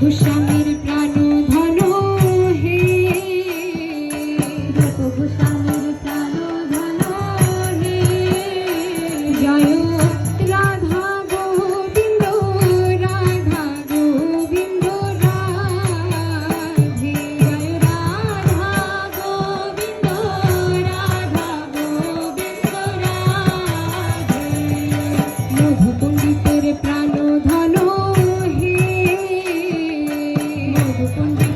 গোস্বামীর প্রাণ ধন হে। গোস্বামীর প্রাণ ধন হে। জয় রাধা গোবিন্দ রাধা গোবিন্দ রাধে। জয় রাধা গোবিন্দ রাধা গোবিন্দ রাধে। মধু পণ্ডিত 不封闭。